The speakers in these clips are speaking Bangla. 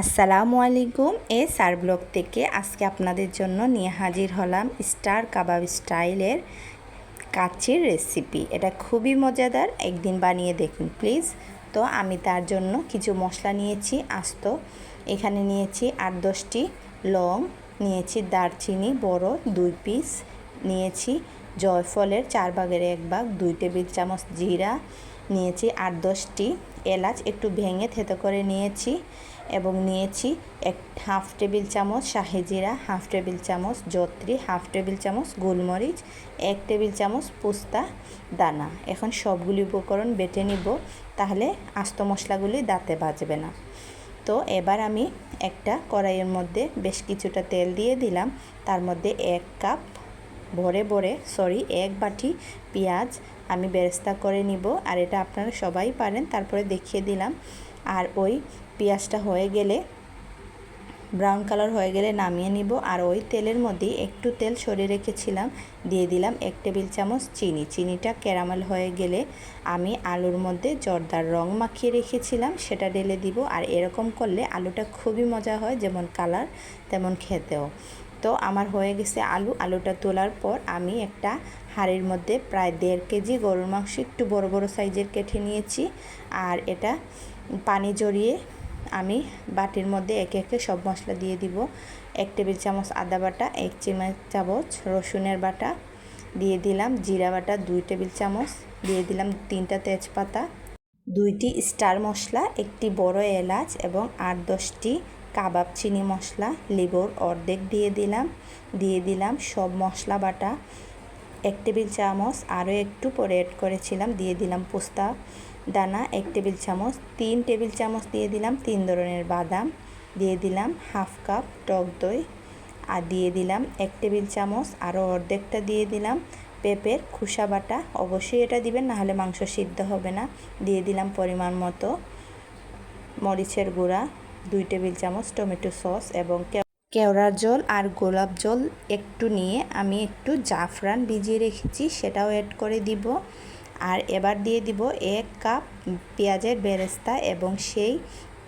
আসসালামু আলাইকুম, এ সার ব্লগ থেকে আজকে আপনাদের জন্য নিয়ে হাজির হলাম স্টার কাবাব স্টাইলের কাচির রেসিপি। এটা খুবই মজাদার, একদিন বানিয়ে দেখুন প্লিজ। তো আমি তার জন্য কিছু মশলা নিয়েছি, আস্ত। এখানে নিয়েছি আট দশটি লং, নিয়েছি দারচিনি বড় দুই পিস, নিয়েছি জয়ফলের চার ভাগের এক ভাগ, দুই টেবিল চামচ জিরা, নিয়েছি আট দশটি এলাচ, একটু ভেঙে থেতো করে নিয়েছি। এবং নিয়েছি এক হাফ টেবিল চামচ শাহি জিরা, হাফ টেবিল চামচ জত্রি, হাফ টেবিল চামচ গোলমরিচ, এক টেবিল চামচ পোস্তা, দানা। এখন সবগুলি উপকরণ বেটে নিব, তাহলে আস্ত মশলাগুলি দাঁতে বাজবে না। তো এবার আমি একটা কড়াইয়ের মধ্যে বেশ কিছুটা তেল দিয়ে দিলাম। তার মধ্যে এক কাপ ভরে ভরে, সরি, এক বাটি পেঁয়াজ আমি বেরেস্তা করে নিব, আর এটা আপনারা সবাই পারেন। তারপরে দেখিয়ে দিলাম। আর ওই পেঁয়াজটা হয়ে গেলে, ব্রাউন কালার হয়ে গেলে নামিয়ে নিব। আর ওই তেলের মধ্যে একটু তেল সরিয়ে রেখেছিলাম। দিয়ে দিলাম এক টেবিল চামচ চিনি। চিনিটা ক্যারামেল হয়ে গেলে আমি আলুর মধ্যে জর্দার রং মাখিয়ে রেখেছিলাম। সেটা ঢেলে দিব। আর এরকম করলে আলুটা খুবই মজা হয়, যেমন কালার, তেমন খেতেও। তো আমার হয়ে গেছে আলু। আলুটা তোলার পর আমি একটা হাঁড়ির মধ্যে প্রায় দেড় কেজি গরুর মাংস, একটু বড় বড় সাইজের কেটে নিয়েছি। আর এটা পানি জড়িয়ে আমি বাটির মধ্যে একে একে সব মশলা দিয়ে দিব। এক টেবিল চামচ আদা বাটা, এক চামচ চামচ রসুনের বাটা দিয়ে দিলাম, জিরা বাটা দুই টেবিল চামচ দিয়ে দিলাম তিনটা তেজপাতা, দুইটি স্টার মশলা, একটি বড় এলাচ এবং আট দশটি কাবাব, চিনি মশলা, লিবর অর্ধেক দিয়ে দিলাম। দিয়ে দিলাম সব মশলা বাটা। এক টেবিল চামচ আরও একটু পরে অ্যাড করেছিলাম, দিয়ে দিলাম পোস্তা, দানা, এক টেবিল চামচ, তিন টেবিল চামচ দিয়ে দিলাম তিন ধরনের বাদাম, দিয়ে দিলাম হাফ কাপ টক দই, আর দিয়ে দিলাম এক টেবিল চামচ আরও অর্ধেকটা দিয়ে দিলাম পেঁপের খুসা বাটা। অবশ্যই এটা দিবেন, নাহলে মাংস সিদ্ধ হবে না। দিয়ে দিলাম পরিমাণ মতো মরিচের গুঁড়া দুই টেবিল চামচ টমেটো সস এবং কেওড়ার জল আর গোলাপ জল একটু নিয়ে আমি একটু জাফরান ভিজিয়ে রেখেছি, সেটাও অ্যাড করে দিব। আর এবার দিয়ে দিব এক কাপ পেঁয়াজের বেরেস্তা এবং সেই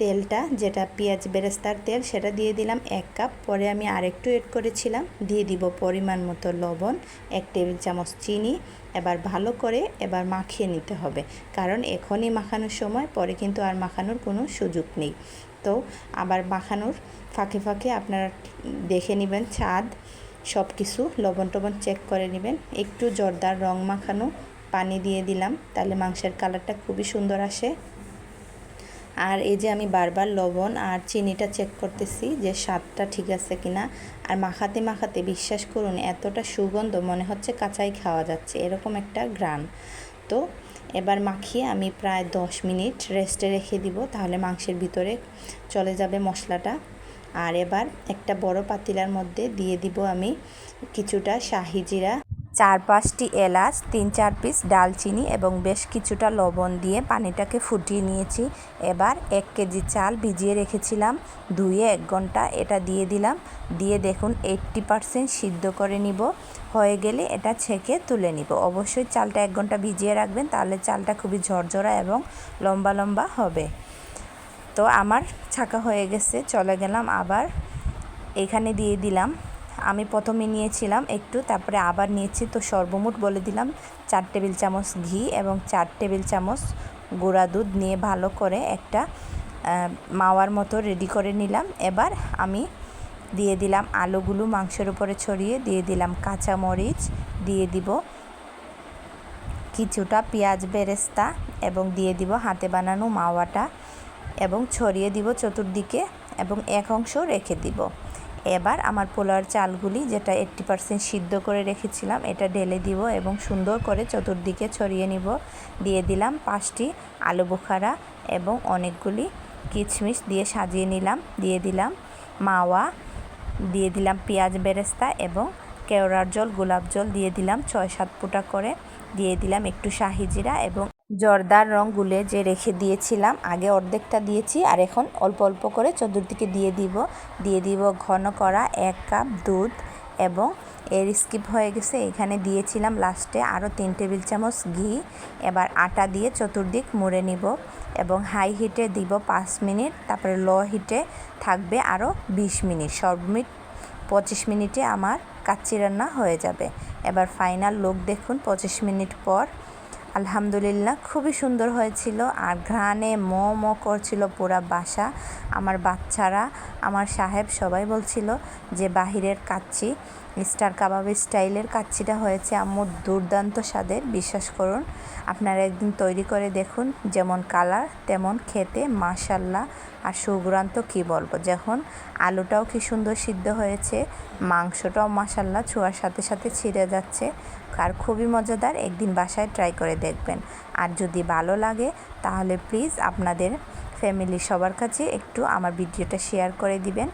তেলটা, যেটা পেঁয়াজ বেরেস্তার তেল, সেটা দিয়ে দিলাম এক কাপ। পরে আমি আরেকটু এড করেছিলাম, দিয়ে দিব পরিমাণ মতো লবণ, এক টেবিল চামচ চিনি। এবার ভালো করে এবার মাখিয়ে নিতে হবে, কারণ এখনই মাখানোর সময়, পরে কিন্তু আর মাখানোর কোনো সুযোগ নেই। তো আবার মাখানোর ফাঁকে ফাঁকে আপনারা দেখে নেবেন ছাদ সব কিছু লবণ টবণ চেক করে নেবেন। একটু জর্দার রং মাখানো পানি দিয়ে দিলাম, তাহলে মাংসের কালারটা খুবই সুন্দর আসে। আর এই যে আমি বারবার লবণ আর চিনিটা চেক করতেছি যে স্বাদটা ঠিক আছে কিনা। আর মাখাতে মাখাতে বিশ্বাস করুন, এতটা সুগন্ধ মনে হচ্ছে কাঁচাই খাওয়া যাচ্ছে, এরকম একটা গ্রান তো এবার মাখিয়ে আমি প্রায় দশ মিনিট রেস্টে রেখে দিব, তাহলে মাংসের ভিতরে চলে যাবে মশলাটা। আর এবার একটা বড় পাতিলার মধ্যে দিয়ে দিব আমি কিছুটা শাহি জিরা চার পাঁচটি এলাচ, তিন চার পিস ডালচিনি এবং বেশ কিছুটা লবণ দিয়ে পানিটাকে ফুটিয়ে নিয়েছি। এবার এক কেজি চাল ভিজিয়ে রেখেছিলাম। ধুয়ে এক ঘণ্টা এটা দিয়ে দিলাম। দিয়ে দেখুন এইট্টি পারসেন্ট সিদ্ধ করে নিব। হয়ে গেলে এটা ছেঁকে তুলে নিব। অবশ্যই চালটা এক ঘণ্টা ভিজিয়ে রাখবেন, তাহলে চালটা খুবই ঝরঝরা এবং লম্বা লম্বা হবে। তো আমার ছাকা হয়ে গেছে, চলে গেলাম আবার। এখানে দিয়ে দিলাম আমি প্রথমে নিয়েছিলাম একটু, তারপরে আবার নিয়েছি। তো সর্বমোট বলে দিলাম চার টেবিল চামচ ঘি এবং চার টেবিল চামচ গুঁড়া দুধ নিয়ে ভালো করে একটা মাওয়ার মতো রেডি করে নিলাম। এবার আমি দিয়ে দিলাম আলুগুলো মাংসের উপরে ছড়িয়ে, দিয়ে দিলাম কাঁচা মরিচ দিয়ে দিব কিছুটা পেঁয়াজ বেরেস্তা এবং দিয়ে দিব হাতে বানানো মাওয়াটা এবং ছড়িয়ে দিব চতুর্দিকে এবং এক অংশ রেখে দিব। এবার আমার পোলার চালগুলি যেটা এইট্টি পারসেন্ট সিদ্ধ করে রেখেছিলাম, এটা ঢেলে দিব এবং সুন্দর করে চতুর্দিকে ছড়িয়ে নিব। দিয়ে দিলাম পাঁচটি আলু বোখারা এবং অনেকগুলি কিচমিচ দিয়ে সাজিয়ে নিলাম। দিয়ে দিলাম মাওয়া, দিয়ে দিলাম পেঁয়াজ বেরেস্তা এবং কেওড়ার জল, গোলাপ জল দিয়ে দিলাম ছয় সাত ফুটা করে। দিয়ে দিলাম একটু শাহি জিরা এবং জর্দার রং গুলে যে রেখে দিয়েছিলাম, আগে অর্ধেকটা দিয়েছি আর এখন অল্প অল্প করে চতুর্দিকে দিয়ে দিব। দিয়ে দিব ঘন করা এক কাপ দুধ এবং এর স্কিপ হয়ে গেছে, এখানে দিয়েছিলাম লাস্টে আরও তিন টেবিল চামচ ঘি। এবার আটা দিয়ে চতুর্দিক মুড়ে নিব এবং হাই হিটে দিব পাঁচ মিনিট, তারপরে লো হিটে থাকবে আরও বিশ মিনিট, সর্বমিট পঁচিশ মিনিটে আমার কাচ্চি রান্না হয়ে যাবে। এবার ফাইনাল লুক দেখুন, পঁচিশ মিনিট পর আলহামদুলিল্লাহ, খুবই সুন্দর হয়েছিল। আর ঘ্রাণে ম ম করছিল পুরা বাসা। আমার বাচ্চারা, আমার সাহেব সবাই বলছিল যে, বাহিরের কাচ্চি। স্টার কাবাব স্টাইলের কাচ্চিটা হয়েছে আম্মুর দুর্দান্ত স্বাদের, বিশ্বাস করুন। আপনারা একদিন তৈরি করে দেখুন যেমন কালার, তেমন খেতে মাশাল্লাহ আর সুগ্রান্ত কি বলব, যখন আলুটাও কি সুন্দর সিদ্ধ হয়েছে, মাংসটাও মাশাল্লাহ ছোঁয়ার সাথে সাথে ছিঁড়ে যাচ্ছে। আর খুবই মজাদার, একদিন বাসায় ট্রাই করে দেখবেন। আর যদি ভালো লাগে, তাহলে প্লিজ আপনাদের ফ্যামিলি সবার কাছে একটু আমার ভিডিওটা শেয়ার করে দিবেন।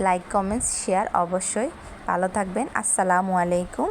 লাইক কমেন্টস শেয়ার অবশ্যই। ভালো থাকবেন। আসসালামু আলাইকুম।